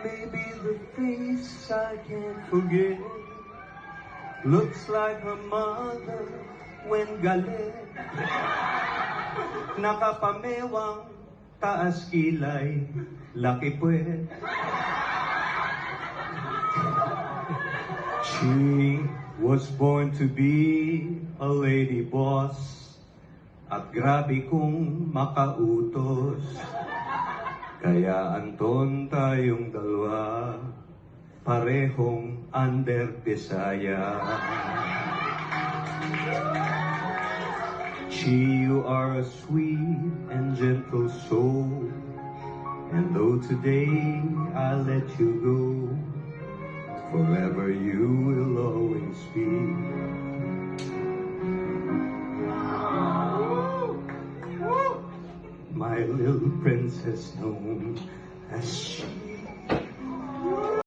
Maybe the face I can't forget looks like her mother when galit. Nakapamewang taas kilay, laki puwet. She was born to be a lady boss at grabe kong makautos. Kaya Anton tayong dalawa, parehong under Bisaya. She, you are a sweet and gentle soul, and though today I let you go, forever you will always be. my little princess known as she.